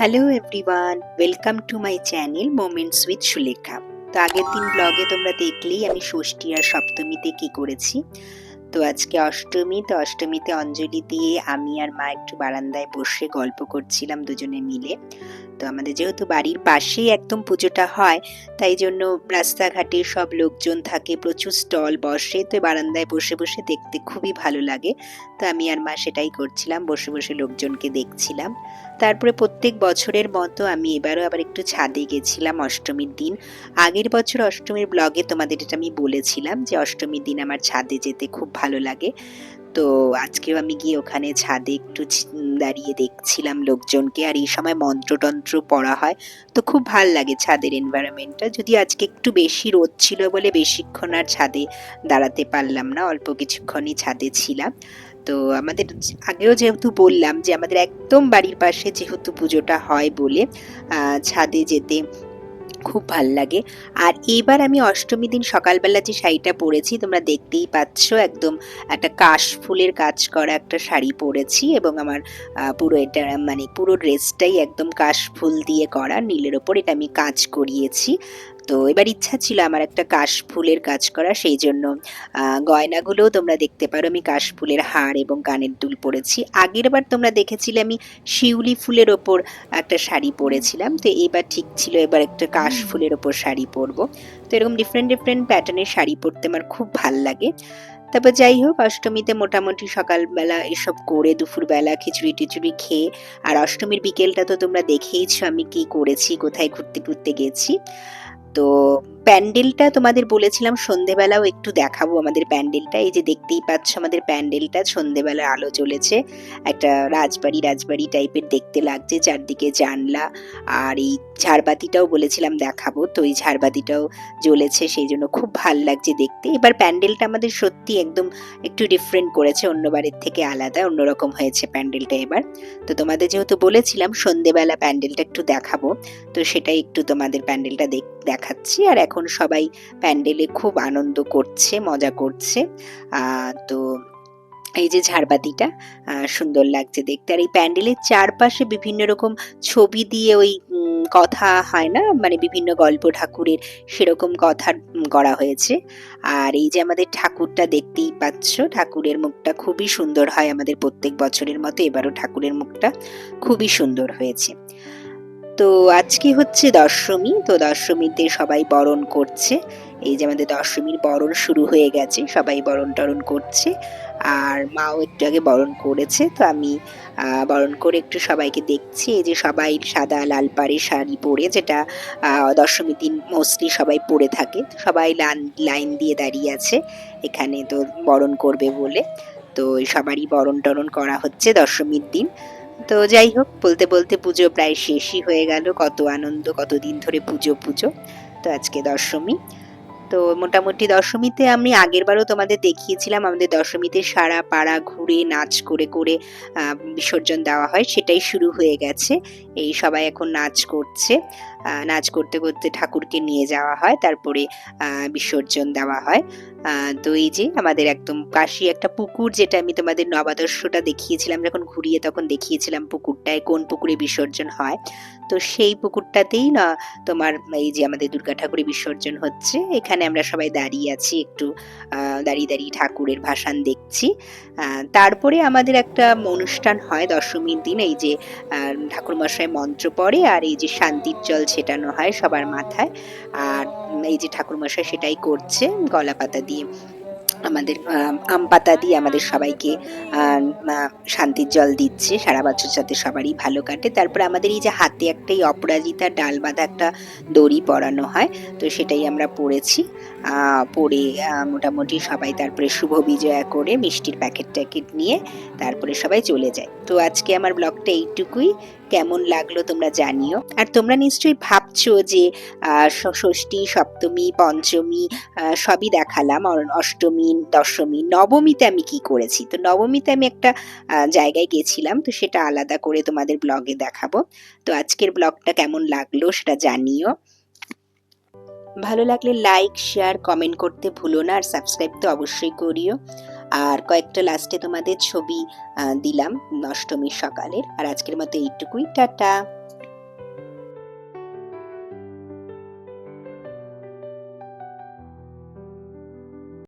Hello everyone welcome to my channel moments with Sulekha তো আগের দিন ব্লগে তোমরা দেখলেই আমি ষষ্ঠী আর সপ্তমীতে কি করেছি? তো আজকে অষ্টমী, তো অষ্টমীতে অঞ্জলি দিয়ে আমি আর মা একটু বারান্দায় বসে গল্প করছিলাম দুজনে মিলে। তো আমাদের যেহেতু বাড়ির পাশেই একদম পুজোটা হয়, তাই জন্য রাস্তাঘাটে সব লোকজন থাকে, প্রচুর স্টল বসে, তো বারান্দায় বসে বসে দেখতে খুবই ভালো লাগে। তো আমি আর মা সেটাই করছিলাম, বসে বসে লোকজনকে দেখছিলাম। তারপরে প্রত্যেক বছরের মতো আমি এবারও আবার একটু ছাদে গেছিলাম অষ্টমীর দিন। আগের বছর অষ্টমীর ব্লগে তোমাদের এটা আমি বলেছিলাম যে অষ্টমীর দিন আমার ছাদে যেতে খুব ভালো লাগে। তো আজকেও আমি গিয়ে ওখানে ছাদে একটু দাঁড়িয়ে দেখছিলাম লোকজনকে আর এই সময় মন্ত্রতন্ত্র পড়া হয়। তো খুব ভালো লাগে ছাদের এনভায়রনমেন্টটা যদি আজকে একটু বেশি রোদ ছিল বলে বেশিক্ষণ আর ছাদে দাঁড়াতে পারলাম না, অল্প কিছুক্ষণই ছাদে ছিলাম। তো আমাদের আগেও যেহেতু বললাম যে আমাদের একদম বাড়ির পাশে যেহেতু পুজোটা হয় বলে ছাদে যেতে খুব ভালো লাগে। আর এবার আমি অষ্টমী দিন সকালবেলা যে শাড়িটা পরেছি, তোমরা দেখতেই পাচ্ছ একদম একটা কাশ ফুলের কাজ করা একটা শাড়ি পরেছি এবং আমার পুরো এটা মানে পুরো ড্রেসটাই একদম কাশ ফুল দিয়ে করা, নীলের ওপর এটা আমি কাজ করিয়েছি। তো এবার ইচ্ছা ছিল আমার একটা কাশ ফুলের কাজ করা সেই জন্য গয়নাগুলোও তোমরা দেখতে পারো। আমি কাশ ফুলের হার এবং কানের দুল পরেছি। আগের বার তোমরা দেখেছিলে আমি শিউলি ফুলের ওপর একটা শাড়ি পরেছিলাম। তো এবার ঠিক ছিল এবার একটা কাশ ফুলের ওপর শাড়ি পরবো। তো এরকম ডিফারেন্ট ডিফারেন্ট প্যাটার্নের শাড়ি পরতে আমার খুব ভালো লাগে। তারপর যাই হোক অষ্টমীতে মোটামুটি সকালবেলা এসব করে দুপুরবেলা খিচুড়ি টিচুড়ি খেয়ে আর অষ্টমীর বিকেলটা তো তোমরা দেখেইছো আমি কি করেছি কোথায় ঘুরতে ঘুরতে গেছি। তো প্যান্ডেলটা তোমাদের বলেছিলাম, সন্ধেবেলাও একটু দেখাবো আমাদের প্যান্ডেলটা। এই যে দেখতেই পাচ্ছ আমাদের প্যান্ডেলটা সন্ধেবেলা আলো জ্বলেছে। একটা রাজবাড়ি রাজবাড়ি টাইপের দেখতে লাগছে, চারদিকে জানলা আর এই ঝাড়বাতিটাও বলেছিলাম দেখাবো। তো এই ঝাড়বাতিটাও জ্বলেছে, সেই জন্য খুব ভালো লাগছে দেখতে। এবার প্যান্ডেলটা আমাদের সত্যি একদম একটু ডিফারেন্ট করেছে, অন্যবারের থেকে আলাদা, অন্যরকম হয়েছে প্যান্ডেলটা এবার। তো তোমাদের যেহেতু বলেছিলাম, সন্ধেবেলা প্যান্ডেলটা একটু দেখাবো। তো সেটাই একটু তোমাদের প্যান্ডেলটা দেখ- দেখাচ্ছি। আর এখন সবাই প্যান্ডেলে খুব আনন্দ করছে, মজা করছে। তো এই যে ঝাড়বাতিটা সুন্দর লাগছে দেখতে। আর এই প্যান্ডেলের চারপাশে বিভিন্ন রকম ছবি দিয়ে ওই কথা হয় না? মানে বিভিন্ন গল্প ঠাকুরের সেরকম কথা করা হয়েছে। আর এই যে আমাদের ঠাকুরটা দেখতেই পাচ্ছ, ঠাকুরের মুখটা খুবই সুন্দর হয় আমাদের প্রত্যেক বছরের মতো। এবারও ঠাকুরের মুখটা খুবই সুন্দর হয়েছে। তো আজকে হচ্ছে দশমী তো দশমীতে সবাই বরণ করছে। এই যে আমাদের দশমীর বরণ শুরু হয়ে গেছে সবাই বরণ টরণ করছে। আর মাও একটু আগে বরণ করেছে তো আমি বরণ করে একটু সবাইকে দেখছি। এই যে সবাই সাদা লাল পাড়ে শাড়ি পরে যেটা আহ, দশমীর দিন মোস্টলি সবাই পরে থাকে। সবাই লাইন লাইন দিয়ে দাঁড়িয়ে আছে এখানে তো বরণ করবে বলে। তো সবারই বরণ টরণ করা হচ্ছে দশমীর দিন। তো যাই হোক, বলতে বলতে পুজো প্রায় শেষই হয়ে গেল। কত আনন্দ কত দিন ধরে পুজো পুজো। তো আজকে দশমী। তো মোটামুটি দশমীতে আমি আগের বারও তোমাদের দেখিয়েছিলাম, আমাদের দশমীতে সারা পাড়া ঘুরে, নাচ করে করে বিসর্জন দেওয়া হয়, সেটাই শুরু হয়ে গেছে। এই সবাই এখন নাচ করছে। নাচ করতে করতে ঠাকুরকে নিয়ে যাওয়া হয় তারপরে বিসর্জন দেওয়া হয়। তো এই যে আমাদের একদম কাশি একটা পুকুর যেটা আমি তোমাদের নবাদর্শটা দেখিয়েছিলাম যখন ঘুরিয়ে তখন দেখিয়েছিলাম পুকুরটায় কোন পুকুরে বিসর্জন হয়। তো সেই পুকুরটাতেই না তোমার এই যে আমাদের দুর্গা ঠাকুরের বিসর্জন হচ্ছে এখানে আমরা সবাই দাঁড়িয়ে আছি একটু দাঁড়িয়ে দাঁড়িয়ে ঠাকুরের ভাসান দেখছি। তারপরে আমাদের একটা অনুষ্ঠান হয় দশমীর দিন এই যে আহ, ঠাকুরমশাই মন্ত্র পড়ে আর এই যে শান্তির জল ছেটানো হয় সবার মাথায়। আর এই যে ঠাকুরমশাই সেটাই করছে গলা পাতা দিয়ে। আমাদের আম পাতা দিয়ে আমাদের সবাইকে শান্তির জল দিচ্ছে। সারা বছর যাতে সবারই ভালো কাটে। তারপর আমাদের এই যে হাতে একটা এই অপরাজিতা, ডাল বাঁধা একটা দড়ি পরানো হয়, তো সেটাই আমরা পড়েছি পরে মোটামুটি সবাই তারপরে শুভ বিজয়া করে মিষ্টির প্যাকেট ট্যাকেট নিয়ে তারপরে সবাই চলে যায়। তো আজকে আমার ব্লগটা এইটুকুই। কেমন লাগল তোমরা জানিও। আর তোমরা নিশ্চয়ই ভাবছ যে ষষ্ঠী, সপ্তমী, পঞ্চমী সবই দেখালাম। অষ্টমী, দশমী, নবমীতে আমি কি করেছি? তো নবমীতে আমি একটা জায়গায় গেছিলাম, তো সেটা আলাদা করে তোমাদের ব্লগে দেখাবো। তো আজকের ব্লগটা কেমন লাগল সেটা জানিও। ভালো লাগলে লাইক, শেয়ার, কমেন্ট করতে ভুলো না, আর সাবস্ক্রাইব তো অবশ্যই করিও। আর কয়েকটা লাস্টে তোমাদের ছবি দিলাম অষ্টমীর সকালের। আর আজকের মতো এইটুকুই টাটা।